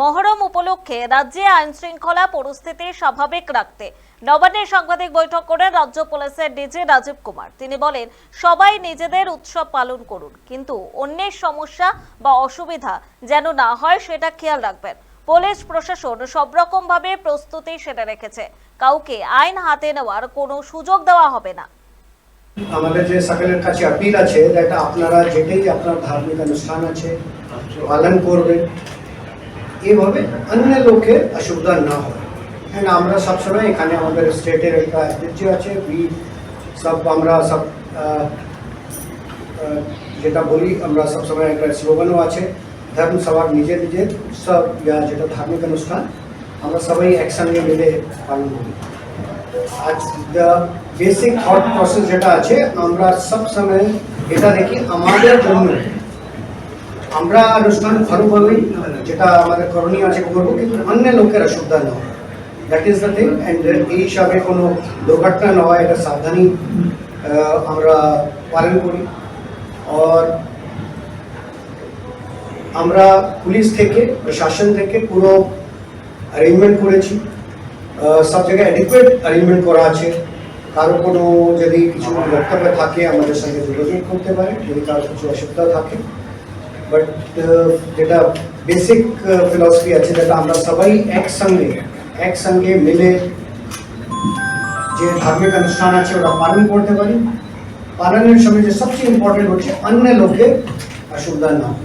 মহরম উপলক্ষে রাজ্যে আইন শৃঙ্খলা পরিস্থিতি স্বাভাবিক রাখতে নবান্নে সাংবাদিক বৈঠক করেন রাজ্য পুলিশের ডিজি রাজীব কুমার। তিনি বলেন, সবাই নিজেদের উৎসব পালন করুন, কিন্তু অন্যের সমস্যা বা অসুবিধা যেন না হয় সেটা খেয়াল রাখবেন। পুলিশ প্রশাসন সব রকম ভাবে প্রস্তুতি সেরে রেখেছে। কাউকে আইন হাতে নেওয়ার কোনো সুযোগ দেওয়া হবে না। আমাদের যে সকলের কাছে আপিল আছে আপনারা যেটাই আপনার ধার্মিক অনুষ্ঠান আছে পালন করবেন। এইভাবে অন্য লোকের অসুবিধা না হয় হ্যাঁ আমরা সবসময় এখানে আমাদের স্টেটের একটা ঐতিহ্য আছে বি সব আমরা সব আহ, আহ, যেটা বলি আমরা সবসময় একটা স্লোগানও আছে ধর্ম সবার নিজের নিজের উৎসব ইয়া যেটা ধার্মিক অনুষ্ঠান আমরা সবাই একসঙ্গে মিলে পালন করি আজ বেসিক থট প্রসেস যেটা আছে আমরা সব সময় এটা দেখি আমাদের জন্য আমরা অনুষ্ঠান ভালোভাবেই যেটা আমাদের করণীয় আছে করব, কিন্তু অন্য লোকের অসুবিধা না হয় that is the thing and এই হিসাবে কোনো দুর্ঘটনা না হয়, এটা সাবধানী আমরা পালন করি। আর আমরা পুলিশ থেকে, প্রশাসন থেকে পুরো অ্যারেঞ্জমেন্ট করেছি। সব জায়গায় অ্যাডিকুয়েট অ্যারেঞ্জমেন্ট করা আছে। কারও কোনো যদি কিছু বক্তব্য থাকে, আমাদের সঙ্গে যোগাযোগ করতে পারে। যদি কারও কিছু অসুবিধা থাকে বাট যেটা বেসিক ফিলসফি আছে যেটা আমরা সবাই একসঙ্গে একসঙ্গে মিলে যে ধার্মিক অনুষ্ঠান আছে ওরা পালন করতে পারি পালনের সময় যে সবচেয়ে ইম্পর্টেন্ট হচ্ছে অন্য লোকের অসুবিধা না হয়।